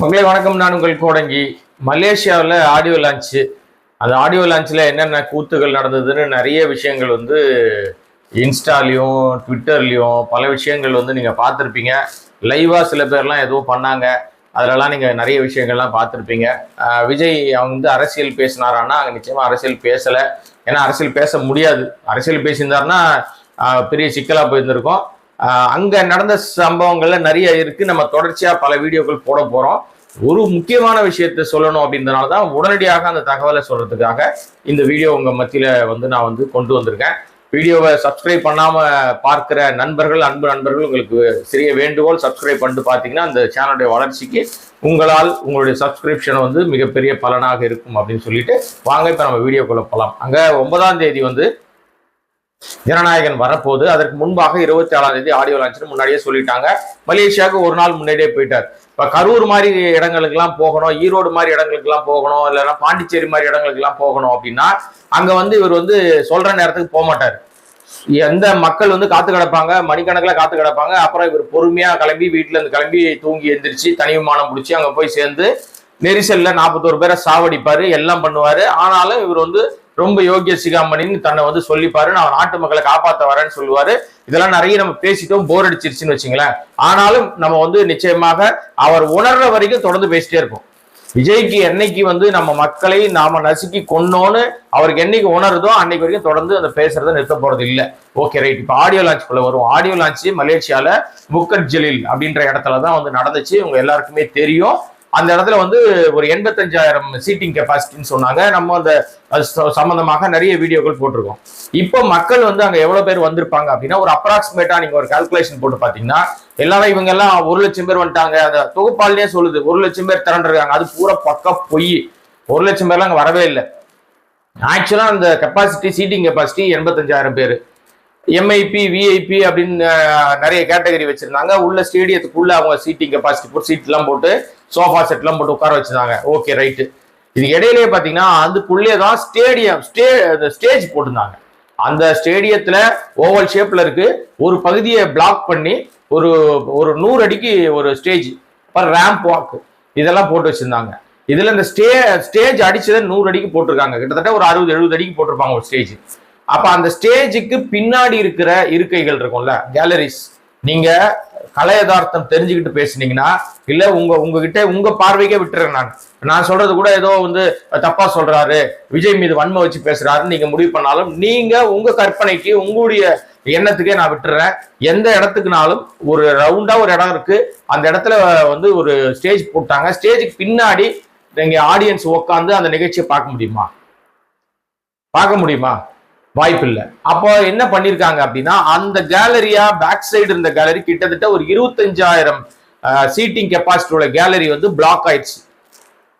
மக்களை வணக்கம் நான் உங்கள் கோடங்கி. மலேசியாவில் ஆடியோ லான்ச்சு அந்த ஆடியோ லான்ச்சில் என்னென்ன கூத்துகள் நடந்ததுன்னு நிறைய விஷயங்கள் வந்து இன்ஸ்டாலையும் ட்விட்டர்லையும் பல விஷயங்கள் வந்து நீங்கள் பார்த்துருப்பீங்க. லைவாக சில பேர்லாம் எதுவும் பண்ணாங்க. அதிலலாம் நீங்கள் நிறைய விஷயங்கள்லாம் பார்த்துருப்பீங்க. விஜய் அவங்க வந்து அரசியல் பேசினாரான்னா அங்கே நிச்சயமாக அரசியல் பேசலை. ஏன்னா அரசியல் பேச முடியாது. அரசியல் பேசியிருந்தாருன்னா பெரிய சிக்கலாக போயிருந்திருக்கோம். அங்கே நடந்த சம்பவங்கள்ல நிறைய இருக்கு. நம்ம தொடர்ச்சியா பல வீடியோக்கள் போட போறோம். ஒரு முக்கியமான விஷயத்த சொல்லணும் அப்படின்றனால தான் உடனடியாக அந்த தகவலை சொல்றதுக்காக இந்த வீடியோ உங்க மத்தியில வந்து நான் வந்து கொண்டு வந்திருக்கேன். வீடியோவை சப்ஸ்கிரைப் பண்ணாம பார்க்கிற நண்பர்கள் அன்பு நண்பர்கள் உங்களுக்கு சிறிய வேண்டுகோள் சப்ஸ்கிரைப் பண்ணிட்டு பார்த்தீங்கன்னா அந்த சேனலுடைய வளர்ச்சிக்கு உங்களால் உங்களுடைய சப்ஸ்கிரிப்ஷன் வந்து மிகப்பெரிய பலனாக இருக்கும் அப்படின்னு சொல்லிட்டு வாங்க இப்போ நம்ம வீடியோக்குள்ள போகலாம் அங்கே ஒன்பதாம் தேதி வந்து ஜனநாயகன் வரப்போகுது அதற்கு முன்பாக இருபத்தி ஏழாம் தேதி ஆடியோ லான்ச்னு முன்னாடியே சொல்லிட்டாங்க. மலேசியாவுக்கு ஒரு நாள் முன்னாடியே போயிட்டார். இப்ப கரூர் மாதிரி இடங்களுக்குலாம் போகணும் ஈரோடு மாதிரி இடங்களுக்குலாம் போகணும் இல்லைன்னா பாண்டிச்சேரி மாதிரி இடங்களுக்குலாம் போகணும் அப்படின்னா அங்க வந்து இவர் வந்து சொல்ற நேரத்துக்கு போக மாட்டார். எந்த மக்கள் வந்து காத்து கிடப்பாங்க மணிக்கணக்கில் காத்து கிடப்பாங்க. அப்புறம் இவர் பொறுமையா கிளம்பி வீட்டுல இருந்து கிளம்பி தூங்கி எந்திரிச்சு தனி விமானம் பிடிச்சி அங்க போய் சேர்ந்து நெரிசல்ல நாற்பத்தோரு பேரை சாவடிப்பாரு எல்லாம் பண்ணுவாரு. ஆனாலும் இவர் வந்து ரொம்ப யோகிய சிகாமணின்னு தன்னை வந்து சொல்லிப்பாரு நான் நாட்டு மக்களை காப்பாற்ற வரேன்னு சொல்லுவாரு. இதெல்லாம் நிறைய நம்ம பேசிட்டோம் போர் அடிச்சிருச்சுன்னு வச்சுங்களேன். ஆனாலும் நம்ம வந்து நிச்சயமாக அவர் உணர்ற வரைக்கும் தொடர்ந்து பேசிட்டே இருப்போம். விஜய்க்கு என்னைக்கு வந்து நம்ம மக்களை நாம நசுக்கி கொண்டோன்னு அவருக்கு என்னைக்கு உணருதோ அன்னைக்கு வரைக்கும் தொடர்ந்து அந்த பேசுறதை நிறுத்த போறது இல்லை. ஓகே ரைட் இப்போ ஆடியோ லான்ச்குள்ள வரும் ஆடியோ லான்ச் மலேசியால முக்கட் ஜலில் அப்படின்ற இடத்துல தான் வந்து நடந்துச்சு. உங்க எல்லாருக்குமே தெரியும். அந்த இடத்துல வந்து ஒரு எண்பத்தஞ்சாயிரம் சீட்டிங் கெப்பாசிட்டின்னு சொன்னாங்க. நம்ம அந்த ச- சம்பந்தமாக நிறைய வீடியோக்கள் போட்டிருக்கோம். இப்போ மக்கள் வந்து அங்கே எவ்வளோ பேர் வந்திருப்பாங்க அப்படின்னா ஒரு அப்ராக்சிமேட்டாக நீங்கள் ஒரு கால்குலேஷன் போட்டு பார்த்தீங்கன்னா எல்லாரும் இவங்க எல்லாம் ஒரு லட்சம் பேர் வந்துட்டாங்க. அந்த தொகுப்பாளிலே சொல்லுது ஒரு லட்சம் பேர் திரண்டிருக்காங்க. அது பூரா பக்க பொய். ஒரு லட்சம் பேர்லாம் அங்கே வரவே இல்லை. ஆக்சுவலாக அந்த கெப்பாசிட்டி சீட்டிங் கெப்பாசிட்டி எண்பத்தஞ்சாயிரம் பேர். எம்ஐபி விஐபி அப்படின்னு நிறைய கேட்டகரி வச்சுருந்தாங்க. உள்ள ஸ்டேடியத்துக்குள்ளே அவங்க சீட்டிங் கெப்பாசிட்டி போட்டு சீட்லாம் போட்டு சோஃபா செட்லாம் போட்டு உட்கார வச்சிருந்தாங்க. ஓகே ரைட்டு இது இடையிலேயே பார்த்தீங்கன்னா அதுக்குள்ளே தான் ஸ்டேடியம் ஸ்டே ஸ்டேஜ் போட்டிருந்தாங்க. அந்த ஸ்டேடியத்தில் ஓவல் ஷேப்பில் இருக்கு. ஒரு பகுதியை பிளாக் பண்ணி ஒரு ஒரு நூறு அடிக்கு ஒரு ஸ்டேஜ் அப்புறம் ரேம்ப் வாக் இதெல்லாம் போட்டு வச்சுருந்தாங்க. இதில் இந்த ஸ்டே ஸ்டேஜ் அடிச்சதை நூறு அடிக்கு போட்டிருக்காங்க. கிட்டத்தட்ட ஒரு அறுபது எழுபது அடிக்கு போட்டிருப்பாங்க ஒரு ஸ்டேஜ் அப்போ அந்த ஸ்டேஜுக்கு பின்னாடி இருக்கிற இருக்கைகள் இருக்கும்ல கேலரிஸ் நீங்கள் கலை யதார்த்தம் தெரிஞ்சுக்கிட்டு பேசுனீங்கன்னா இல்ல உங்க உங்ககிட்ட உங்க பார்வைக்கே விட்டுறேன் நான். நான் சொல்றது கூட ஏதோ வந்து தப்பா சொல்றாரு விஜய் மீது வன்மை வச்சு பேசுறாருன்னு நீங்க முடிவு பண்ணாலும் நீங்க உங்க கற்பனைக்கு உங்களுடைய எண்ணத்துக்கே நான் விட்டுறேன். எந்த இடத்துக்குனாலும் ஒரு ரவுண்டா ஒரு இடம் இருக்கு. அந்த இடத்துல வந்து ஒரு ஸ்டேஜ் போட்டாங்க. ஸ்டேஜுக்கு பின்னாடி நீங்க ஆடியன்ஸ் உட்காந்து அந்த நிகழ்ச்சியை பார்க்க முடியுமா? பார்க்க முடியுமா? வாய்ப்பு இல்லை அப்போ என்ன பண்ணியிருக்காங்க அப்படின்னா அந்த கேலரியா பேக் சைடு இருந்த கேலரி கிட்டத்தட்ட ஒரு இருபத்தஞ்சாயிரம் சீட்டிங் கெப்பாசிட்டியோட கேலரி வந்து பிளாக் ஆயிடுச்சு.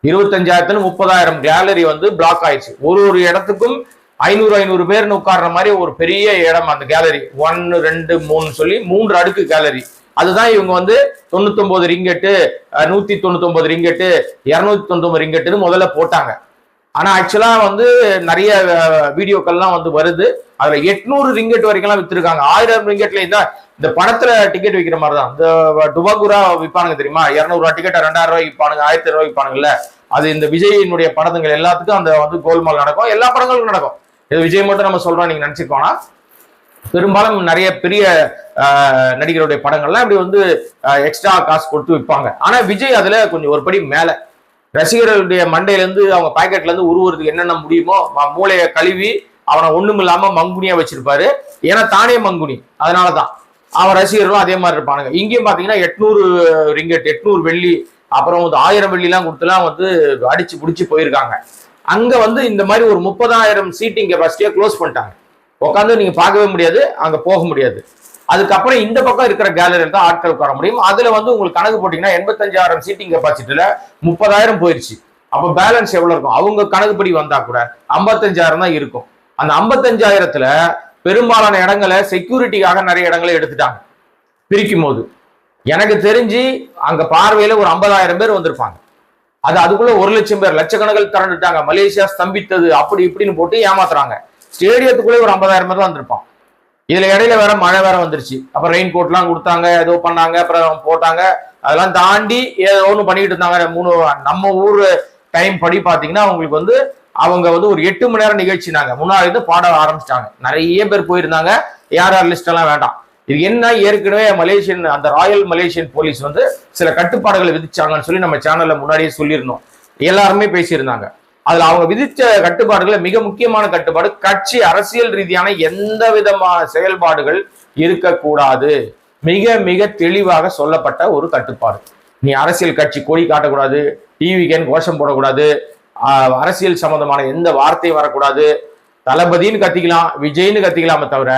இருபத்தஞ்சாயிரத்துல முப்பதாயிரம் கேலரி வந்து பிளாக் ஆயிடுச்சு. ஒரு ஒரு இடத்துக்கும் ஐநூறு ஐநூறு பேர்னு உட்கார்ற மாதிரி ஒரு பெரிய இடம் அந்த கேலரி ஒன்னு ரெண்டு மூணு சொல்லி மூன்று அடுக்கு கேலரி அதுதான் இவங்க வந்து தொண்ணூத்தொன்பது ரிங்கெட்டு அஹ், நூத்தி தொண்ணூத்தொன்பது ரிங்கெட்டு இருநூத்தி தொண்ணூத்தொன்பது ரிங்கெட்டுன்னு முதல்ல போட்டாங்க. ஆனா ஆக்சுவலா வந்து நிறைய வீடியோக்கள்லாம் வந்து வருது. அதுல எட்நூறு ரிங்கெட் வரைக்கும்லாம் வித்துருக்காங்க. ஆயிரம் ரிங்கெட்ல இந்த இந்த படத்துல டிக்கெட் விற்கிற மாதிரி தான் இந்த டுபாகுரா விற்பானுங்க தெரியுமா? இரநூறுவா டிக்கெட் ரெண்டாயிரம் ரூபாய் விற்பானுங்க ஆயிரத்தி ரூபாய் விற்பானுங்கல்ல அது இந்த விஜயினுடைய படத்துங்கள் எல்லாத்துக்கும் அந்த வந்து கோல்மால் நடக்கும். எல்லா படங்களுக்கும் நடக்கும். இது விஜய் மட்டும் நம்ம சொல்றோம் நீங்க நினைச்சுக்கோனா பெரும்பாலும் நிறைய பெரிய நடிகருடைய படங்கள்லாம் இப்படி வந்து எக்ஸ்ட்ரா காசு கொடுத்து விற்பாங்க ஆனா விஜய் அதுல கொஞ்சம் ஒரு படி மேல. ரசிகர்களுடைய மண்டையிலேருந்து அவங்க பாக்கெட்லேருந்து உருவுறதுக்கு என்னென்ன முடியுமோ மூளையை கழுவி அவனை ஒன்றும் இல்லாமல் மங்குனியாக வச்சிருப்பாரு. ஏன்னா தானே மங்குனி. அதனாலதான். அவன் ரசிகர்களும் அதே மாதிரி இருப்பானுங்க. இங்கேயும் பார்த்தீங்கன்னா எட்நூறு ரிங்கெட் எட்நூறு வெள்ளி அப்புறம் வந்து ஆயிரம் வெள்ளிலாம் கொடுத்துலாம் வந்து அடிச்சு பிடிச்சி போயிருக்காங்க. அங்கே வந்து இந்த மாதிரி ஒரு முப்பதாயிரம் சீட்டிங் கெப்பாசிட்டியை க்ளோஸ் பண்ணிட்டாங்க. உட்காந்து நீங்க பார்க்கவே முடியாது அங்க போக முடியாது. அதுக்கப்புறம் இந்த பக்கம் இருக்கிற கேலரியில் தான் ஆட்கள் உட்கார முடியும். அதுல வந்து உங்களுக்கு கணக்கு போட்டீங்கன்னா எண்பத்தஞ்சாயிரம் சீட்டிங் கெப்பாசிட்டியில முப்பதாயிரம் போயிடுச்சு அப்போ பேலன்ஸ் எவ்வளவு இருக்கும்? அவங்க கணக்குப்படி வந்தா கூட ஐம்பத்தஞ்சாயிரம் தான் இருக்கும். அந்த ஐம்பத்தஞ்சாயிரத்துல பெரும்பாலான இடங்களை செக்யூரிட்டிக்காக நிறைய இடங்களை எடுத்துட்டாங்க. பிரிக்கும் போது எனக்கு தெரிஞ்சு அங்க பார்வையில ஒரு ஐம்பதாயிரம் பேர் வந்திருப்பாங்க. அது அதுக்குள்ள ஒரு லட்சம் பேர் லட்சக்கணக்கில் திரண்டுட்டாங்க. மலேசியா ஸ்தம்பித்தது அப்படி இப்படின்னு போட்டு ஏமாத்துறாங்க. ஸ்டேடியத்துக்குள்ளே ஒரு ஐம்பதாயிரம் பேர் தான் வந்திருப்பான். இதுல இடையில வேற மழை வேற வந்துருச்சு. அப்புறம் ரெயின் கோட்லாம் கொடுத்தாங்க ஏதோ பண்ணாங்க அப்புறம் போட்டாங்க. அதெல்லாம் தாண்டி ஏதோ ஒன்று பண்ணிக்கிட்டு இருந்தாங்க. மூணு நம்ம ஊர் டைம் படி பார்த்தீங்கன்னா அவங்களுக்கு வந்து அவங்க வந்து ஒரு எட்டு மணி நேரம் நிகழ்ச்சினாங்க. முன்னாடி இருந்து பாட ஆரம்பிச்சிட்டாங்க. நிறைய பேர் போயிருந்தாங்க. யார் யார் லிஸ்ட் எல்லாம் வேண்டாம். இது என்ன? ஏற்கனவே மலேசியன் அந்த ராயல் மலேசியன் போலீஸ் வந்து சில கட்டுப்பாடுகளை விதிச்சாங்கன்னு சொல்லி நம்ம சேனல்ல முன்னாடியே சொல்லியிருந்தோம். எல்லாருமே பேசியிருந்தாங்க. அதுல அவங்க விதிச்ச கட்டுப்பாடுகளை மிக முக்கியமான கட்டுப்பாடு கட்சி அரசியல் ரீதியான எந்த விதமான செயல்பாடுகள் இருக்கக்கூடாது மிக மிக தெளிவாக சொல்லப்பட்ட ஒரு கட்டுப்பாடு. நீ அரசியல் கட்சி கொடி காட்டக்கூடாது டிவிக்கேன்னு கோஷம் போடக்கூடாது அரசியல் சம்பந்தமான எந்த வார்த்தையும் வரக்கூடாது தளபதின்னு கத்திக்கலாம் விஜய்னு கத்திக்கலாமே தவிர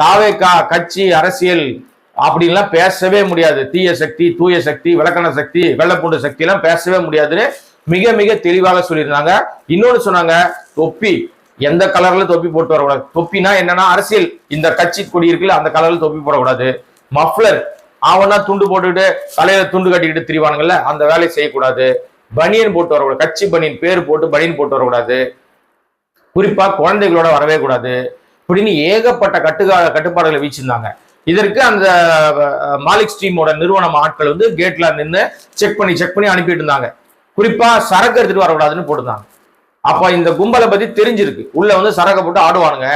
தாவேக்கா கட்சி அரசியல் அப்படின்லாம் பேசவே முடியாது. தீய சக்தி தூய சக்தி விளக்கண சக்தி வெள்ளப்பூண்டு சக்தி எல்லாம் பேசவே முடியாதுன்னு மிக மிக தெளிவாக சொல்லியிருந்தாங்க. இன்னொன்னு சொன்னாங்க தொப்பி. எந்த கலர்ல தொப்பி போட்டு வரக்கூடாது? தொப்பினா என்னன்னா அரசியல். இந்த கட்சி கொடி இருக்குல்ல அந்த கலர்ல தொப்பி போடக்கூடாது. மஃப்ளர். அவனா துண்டு போட்டுக்கிட்டு தலையில துண்டு கட்டிக்கிட்டு திரிவானுங்கல்ல அந்த வேலையை செய்யக்கூடாது. பனியன் போட்டு வரக்கூடாது. கட்சி பனியன் பேர் போட்டு பனியன் போட்டு வரக்கூடாது. குறிப்பா குழந்தைகளோட வரவே கூடாது. இப்படின்னு ஏகப்பட்ட கட்டுக்கா கட்டுப்பாடுகளை வீச்சிருந்தாங்க. இதற்கு அந்த மாலிக் ஸ்ட்ரீமோட நிறுவனம் ஆட்கள் வந்து கேட்ல நின்று செக் பண்ணி செக் பண்ணி அனுப்பிட்டு இருந்தாங்க. குறிப்பா சரக்கு எடுத்துட்டு வரக்கூடாதுன்னு போட்டுருந்தாங்க அப்ப இந்த கும்பலை பத்தி தெரிஞ்சிருக்கு. உள்ள வந்து சரக்கு போட்டு ஆடுவானுங்க.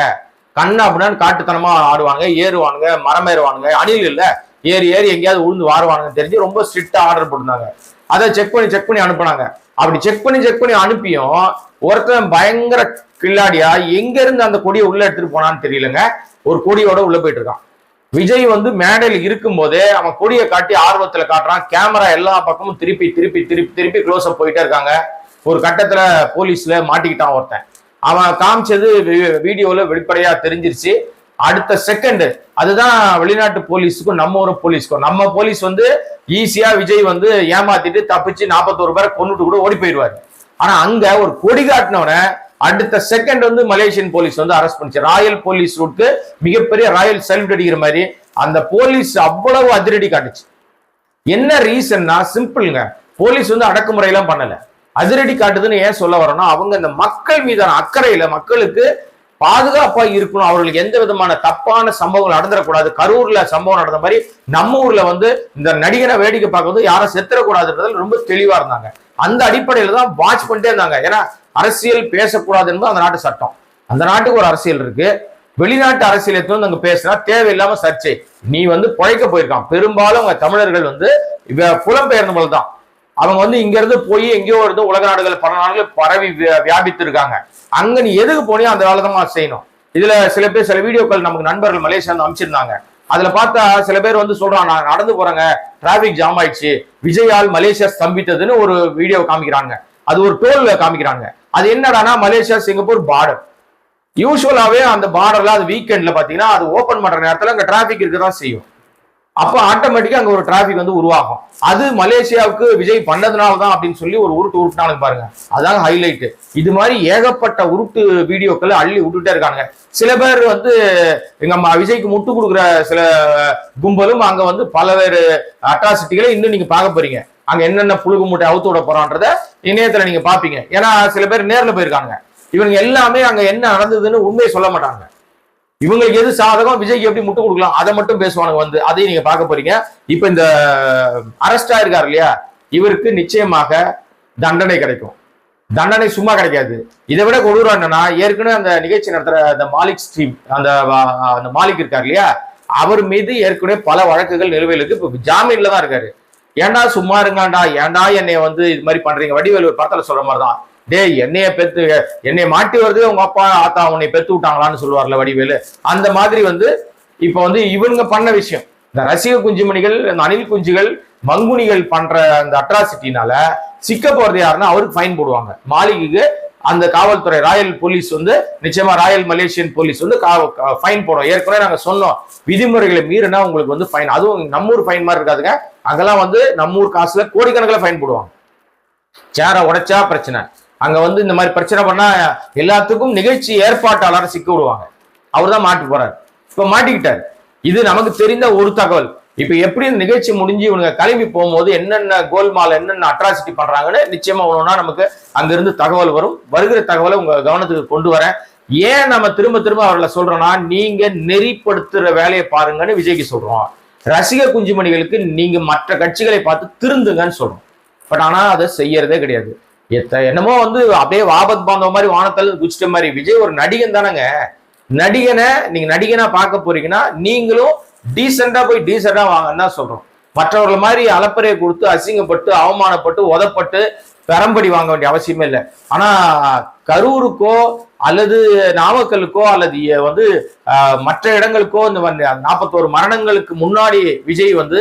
கண்ணா அப்படின்னு காட்டுத்தனமா ஆடுவானுங்க. ஏறுவானுங்க மரம் ஏறுவானுங்க அணில் இல்ல. ஏறி ஏறி எங்கேயாவது உழுந்து வாருவானுங்கன்னு தெரிஞ்சு ரொம்ப ஸ்ட்ரிக்டா ஆர்டர் போட்டிருந்தாங்க. அதை செக் பண்ணி செக் பண்ணி அனுப்புனாங்க. அப்படி செக் பண்ணி செக் பண்ணி அனுப்பியும் ஒருத்தன் பயங்கர கில்லாடியா எங்க இருந்து அந்த கொடியை உள்ள எடுத்துட்டு போனான்னு தெரியலங்க. ஒரு கொடியோட உள்ள போயிட்டு இருக்கான். விஜய் வந்து மேடையில் இருக்கும் போதே அவன் கொடியை காட்டி ஆர்வத்துல காட்டுறான். கேமரா எல்லா பக்கமும் திருப்பி திருப்பி திருப்பி திருப்பி க்ளோஸ் அப் போயிட்டே இருக்காங்க. ஒரு கட்டத்துல போலீஸ்ல மாட்டிக்கிட்டான் ஒருத்தன். அவன் காமிச்சது வி- வீடியோல வெளிப்படையா தெரிஞ்சிருச்சு. அடுத்த செகண்ட் அதுதான் வெளிநாட்டு போலீஸுக்கும் நம்ம ஊர் போலீஸுக்கும். நம்ம போலீஸ் வந்து ஈஸியா விஜய் வந்து ஏமாத்திட்டு தப்பிச்சு நாற்பத்தோரு பேரை கொண்டுட்டு கூட ஓடி போயிடுவாரு. ஆனா அங்க ஒரு கொடி காட்டினவனை அடுத்த செகண்ட் வந்து மலேசியன் போலீஸ் வந்து அரெஸ்ட் பண்ணிச்சு. ராயல் போலீஸ் ரூட்க்கு மிகப்பெரிய ராயல் சல்யூட் அடிக்கிற மாதிரி அந்த போலீஸ் அவ்வளவு அதிரடி காட்டுச்சு. என்ன ரீசன்னா சிம்பிள்ங்க போலீஸ் வந்து அடக்குமுறையெல்லாம் பண்ணல. அதிரடி காட்டுதுன்னு ஏன் சொல்ல வரோம்னா அவங்க இந்த மக்கள் மீதான அக்கறையில மக்களுக்கு பாதுகாப்பா இருக்கணும். அவர்களுக்கு எந்த விதமான தப்பான சம்பவங்கள் நடந்துடக்கூடாது கரூர்ல சம்பவம் நடந்த மாதிரி நம்ம ஊர்ல வந்து இந்த நடிகரை வேடிக்கை பார்க்கும்போது யாரும் செத்துறக்கூடாதுன்றதுல ரொம்ப தெளிவா இருந்தாங்க. அந்த அடிப்படையில தான் வாட்ச் பண்ணிட்டே இருந்தாங்க. ஏன்னா அரசியல் பேசக்கூடாது என்பது அந்த நாட்டு சட்டம். அந்த நாட்டுக்கு ஒரு அரசியல் இருக்கு. வெளிநாட்டு அரசியல் எடுத்து வந்து அங்க பேசினா தேவையில்லாம சர்ச்சை. நீ வந்து பிழைக்க போயிருக்கான். பெரும்பாலும் அவங்க தமிழர்கள் வந்து இவ புலம்பெயர்ந்த தான். அவங்க வந்து இங்க இருந்து போய் எங்கேயோ இருந்து உலக நாடுகள் பல நாடுகள் பரவி வியா- வியாபித்து இருக்காங்க அங்க நீ எதுக்கு போனியோ அந்த வேலை தான் செய்யணும். இதுல சில பேர் சில வீடியோக்கள் நமக்கு நண்பர்கள் மலேசியா அமைச்சிருந்தாங்க அதுல பார்த்தா சில பேர் வந்து சொல்றான் நான் நடந்து போறேங்க. டிராபிக் ஜாம் ஆயிடுச்சு. விஜயால் மலேசியா ஸ்தம்பித்ததுன்னு ஒரு வீடியோ காமிக்கிறாங்க. அது ஒரு டோல்ல காமிக்கிறாங்க. அது என்னடானா மலேசியா சிங்கப்பூர் பார்டர் யூஸ்வலாவே அந்த பார்டர்ல அது வீக்கெண்ட்ல பாத்தீங்கன்னா அது ஓபன் பண்ற நேரத்துல அங்க டிராபிக் இருக்க தான் செய்யும். அப்ப ஆட்டோமேட்டிக்கா அங்க ஒரு டிராபிக் வந்து உருவாகும். அது மலேசியாவுக்கு விஜய் பண்ணதுனால தான் அப்படின்னு சொல்லி ஒரு உருட்டு உருட்டுனாலும் பாருங்க. அதான் ஹைலைட் இது மாதிரி ஏகப்பட்ட உருட்டு வீடியோக்களை அள்ளி விட்டுட்டே இருக்காங்க சில பேர் வந்து எங்க விஜய்க்கு முட்டு கொடுக்குற சில கும்பலும் அங்க வந்து பலவேறு அட்ராசிட்டிகளை இன்னும் நீங்க பார்க்க போறீங்க. அங்க என்னென்ன புழுகு மூட்டை அவுத்து விட போறான்றத இணையத்துல நீங்க பாப்பீங்க. ஏன்னா சில பேர் நேர்ல போயிருக்காங்க. இவங்க எல்லாமே அங்க என்ன நடந்ததுன்னு உண்மையை சொல்ல மாட்டாங்க. இவங்களுக்கு எது சாதகம் விஜய்க்கு எப்படி முட்டு கொடுக்கலாம் அதை மட்டும் பேசுவானுங்க வந்து. அதையும் நீங்க பார்க்க போறீங்க. இப்ப இந்த அரெஸ்ட் ஆயிருக்காரு இல்லையா? இவருக்கு நிச்சயமாக தண்டனை கிடைக்கும். தண்டனை சும்மா கிடைக்காது. இதை விட கொடூரம் என்னன்னா ஏற்கனவே அந்த நிகழ்ச்சி நடத்துற அந்த மாலிக் ஸ்ட்ரீம் அந்த அந்த மாலிக் இருக்கார் இல்லையா? அவர் மீது ஏற்கனவே பல வழக்குகள் நிலுவையில் இருக்கு இப்ப ஜாமீன்ல தான் இருக்காரு. ஏன்டா சும்மா இருங்காண்டா ஏன்டா என்னை வந்து இது மாதிரி பண்றீங்க? வடிவேலு ஒரு படத்துல சொல்ற மாதிரி தான் டேய் என்னைய பெத்து என்னை மாட்டி வருது உங்க அப்பா ஆத்தா உன்னை பெத்து விட்டாங்களான்னு சொல்லுவார்ல வடிவேலு. அந்த மாதிரி வந்து இப்ப வந்து இவனுங்க பண்ண விஷயம். இந்த ரசிக குஞ்சுமணிகள் இந்த அணில் குஞ்சுகள் மங்குனிகள் பண்ற அந்த அட்ராசிட்டினால சிக்க போறது யாருன்னா அவருக்கு ஃபைன் போடுவாங்க. மாளிகைக்கு அந்த காவல்துறை ராயல் போலீஸ் வந்து நிச்சயமா ராயல் மலேசியன் போலீஸ் வந்து ஃபைன் போடும். ஏற்கனவே நாங்க சொன்னோம். விதிமுறைகளை மீறினா உங்களுக்கு வந்து ஃபைன். அதுவும் நம்ம ஊர் ஃபைன் மாதிரி இருக்காதுங்க. அதெல்லாம் வந்து நம்ம ஊர் காசுல கோடிக்கணக்கில் ஃபைன் போடுவாங்க. சேரை உடைச்சா பிரச்சனை. அங்க வந்து இந்த மாதிரி பிரச்சனை பண்ணா எல்லாத்துக்கும் நிகழ்ச்சி ஏற்பாட்டாளரை சிக்க விடுவாங்க. அவர் தான் மாட்டி போறாரு. இப்ப மாட்டிக்கிட்டார். இது நமக்கு தெரிந்த ஒரு தகவல். இப்ப எப்படி நிகழ்ச்சி முடிஞ்சு இவனுங்க கிளம்பி போகும்போது என்னென்ன கோல்மால் என்னென்ன அட்ராசிட்டி பண்றாங்கன்னு நிச்சயமா ஒண்ணுனா நமக்கு அங்கிருந்து தகவல் வரும். வருகிற தகவலை உங்க கவனத்துக்கு கொண்டு வரேன். ஏன் நம்ம திரும்ப திரும்ப அவர்களை சொல்றோம்னா நீங்க நெறிப்படுத்துற வேலையை பாருங்கன்னு விஜய்க்கு சொல்றோம். ரசிக குஞ்சுமணிகளுக்கு நீங்க மற்ற கட்சிகளை பார்த்து திருந்துங்கன்னு சொல்றோம். பட் ஆனா அதை செய்யறதே கிடையாது. எத்த என்னமோ வந்து அப்படியே வாபத் பாந்தவ மாதிரி வானத்தில் குச்சிட்ட மாதிரி விஜய் ஒரு நடிகன் தானேங்க. நடிகனை நீங்க நடிகனா பார்க்க போறீங்கன்னா நீங்களும் டீசெண்டா போய் டீசெண்டா வாங்கன்னு தான் சொல்றோம். மற்றவர்கள் மாதிரி அலப்பறையை கொடுத்து அசிங்கப்பட்டு அவமானப்பட்டு உதப்பட்டு பெரம்படி வாங்க வேண்டிய அவசியமே இல்லை. ஆனா கரூருக்கோ அல்லது நாமக்கலுக்கோ அல்லது வந்து மற்ற இடங்களுக்கோ இந்த நாற்பத்தோரு மரணங்களுக்கு முன்னாடி விஜய் வந்து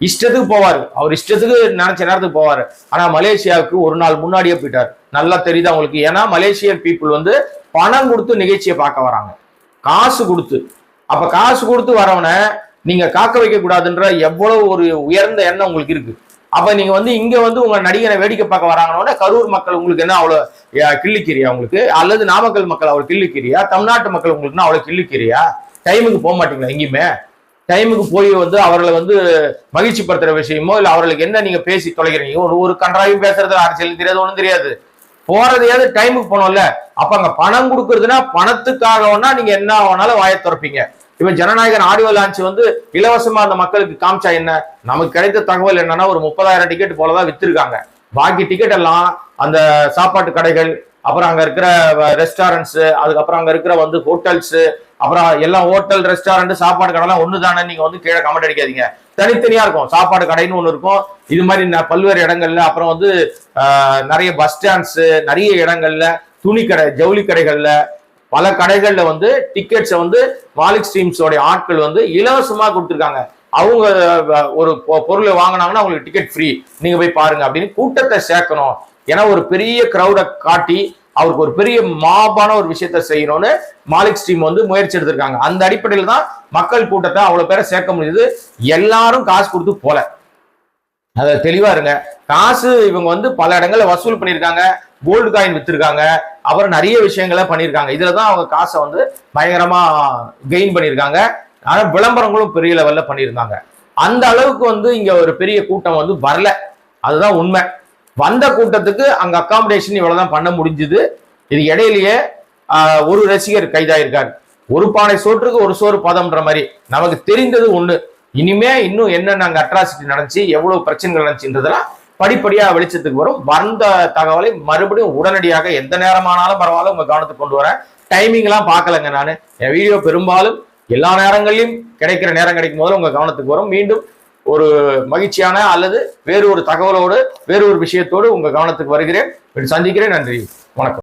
இஷ்டத்துக்கு போவார். அவர் இஷ்டத்துக்கு நினைச்ச நேரத்துக்கு போவார். ஆனா மலேசியாவுக்கு ஒரு நாள் முன்னாடியே போயிட்டார். நல்லா தெரியுது அவங்களுக்கு ஏன்னா மலேசியன் பீப்புள் வந்து பணம் கொடுத்து நிகழ்ச்சியை பார்க்க வராங்க. காசு கொடுத்து. அப்ப காசு கொடுத்து வரவனை நீங்க காக்க வைக்க கூடாதுன்ற எவ்வளவு ஒரு உயர்ந்த எண்ணம் உங்களுக்கு இருக்கு. அப்ப நீங்க வந்து இங்க வந்து உங்க நடிகரை வேடிக்கை பார்க்க வராங்கன்னா கரூர் மக்கள் உங்களுக்கு என்ன அவ்வளவு கிள்ளிக்கிறியா உங்களுக்கு? அல்லது நாமக்கல் மக்கள் அவ்வளவு கிள்ளிக்கிறியா? தமிழ்நாட்டு மக்கள் உங்களுக்கு அவ்வளவு கிள்ளிக்கிறியா? டைமுக்கு போக மாட்டீங்களா எங்கேயுமே? டைமுக்கு போய் வந்து அவர்களை வந்து மகிழ்ச்சி படுத்துற விஷயமோ இல்ல அவர்களுக்கு என்ன நீங்க பேசி தொலைகிறீங்க? ஒரு ஒரு கன்றாயும் பேசுறது அரசியல் தெரியாது ஒண்ணும் தெரியாது. போறதையாவது டைமுக்கு போனோம்ல அப்ப அங்க பணம் கொடுக்கறதுன்னா பணத்துக்காகனா நீங்க என்ன வேணாலும் வாய திறப்பீங்க. இப்ப ஜனநாயகன் ஆடியோ லான்ச் வந்து இலவசமா அந்த மக்களுக்கு காமிச்சா என்ன? நமக்கு கிடைத்த தகவல் என்னன்னா ஒரு முப்பதாயிரம் டிக்கெட் போலதான் வித்திருக்காங்க. பாக்கி டிக்கெட் எல்லாம் அந்த சாப்பாட்டு கடைகள் அப்புறம் அங்க இருக்கிற ரெஸ்டாரண்ட்ஸ் அதுக்கப்புறம் அங்க இருக்கிற வந்து ஹோட்டல்ஸ் அப்புறம் எல்லாம் ஹோட்டல் ரெஸ்டாரண்ட் சாப்பாடு கடைலாம் ஒன்று தானே நீங்க வந்து கீழே கமெண்ட் அடிக்காதீங்க. தனித்தனியா இருக்கும். சாப்பாடு கடைன்னு ஒன்று இருக்கும். இது மாதிரி பல்வேறு இடங்கள்ல அப்புறம் வந்து நிறைய பஸ் ஸ்டாண்ட்ஸ் நிறைய இடங்கள்ல துணி கடை ஜவுளி கடைகள்ல பல கடைகள்ல வந்து டிக்கெட்ஸை வந்து மாலிக் ஸ்ட்ரீம்ஸோட ஆட்கள் வந்து இலவசமாக கொடுத்துருக்காங்க. அவங்க ஒரு பொ- பொருளை வாங்கினாங்கன்னா அவங்களுக்கு டிக்கெட் ஃப்ரீ நீங்க போய் பாருங்க அப்படின்னு கூட்டத்தை சேர்க்கணும். ஏன்னா ஒரு பெரிய க்ரௌடை காட்டி அவருக்கு ஒரு பெரிய மாபான ஒரு விஷயத்த செய்யணும்னு மாலிக் ஸ்ட்ரீம் வந்து முயற்சி எடுத்திருக்காங்க. அந்த அடிப்படையில் தான் மக்கள் கூட்டத்தை அவ்வளவு பேரை சேர்க்க முடியுது. எல்லாரும் காசு கொடுத்து போல. அதை தெளிவா இருங்க. காசு இவங்க வந்து பல இடங்களில் வசூல் பண்ணியிருக்காங்க. கோல்டு காயின் வித்திருக்காங்க. அப்புறம் நிறைய விஷயங்களை பண்ணியிருக்காங்க இதுல தான் அவங்க காசை வந்து பயங்கரமா கெயின் பண்ணியிருக்காங்க ஆனா விளம்பரங்களும் பெரிய லெவல்ல பண்ணியிருந்தாங்க அந்த அளவுக்கு வந்து இங்க ஒரு பெரிய கூட்டம் வந்து வரல. அதுதான் உண்மை. வந்த கூட்டத்துக்கு அங்க அகாமடேஷன் இவ்வளவுதான் பண்ண முடிஞ்சுது. இது இடையிலேயே ஒரு ரசிகர் கைதாயிருக்காரு. ஒரு பானை சோற்றுக்கு ஒரு சோறு பதம்ன்ற மாதிரி. நமக்கு தெரிந்தது ஒண்ணு. இனிமே இன்னும் என்னென்ன அங்க அட்ராசிட்டி நடந்துச்சு எவ்வளவு பிரச்சனைகள் நடந்துச்சுன்றதெல்லாம் படிப்படியா வெளிச்சத்துக்கு வரும். வந்த தகவலை மறுபடியும் உடனடியாக எந்த நேரமானாலும் பரவாயில்ல உங்க கவனத்துக்கு கொண்டு வரேன். டைமிங் எல்லாம் பார்க்கலங்க நான். என் வீடியோ பெரும்பாலும் எல்லா நேரங்களிலும் கிடைக்கிற நேரம் கிடைக்கும் போது உங்க கவனத்துக்கு வரும். மீண்டும் ஒரு மகிழ்ச்சியான அல்லது வேறு ஒரு தகவலோடு வேறு ஒரு விஷயத்தோடு உங்க கவனத்துக்கு வருகிறேன். சந்திக்கிறேன் நன்றி. வணக்கம்.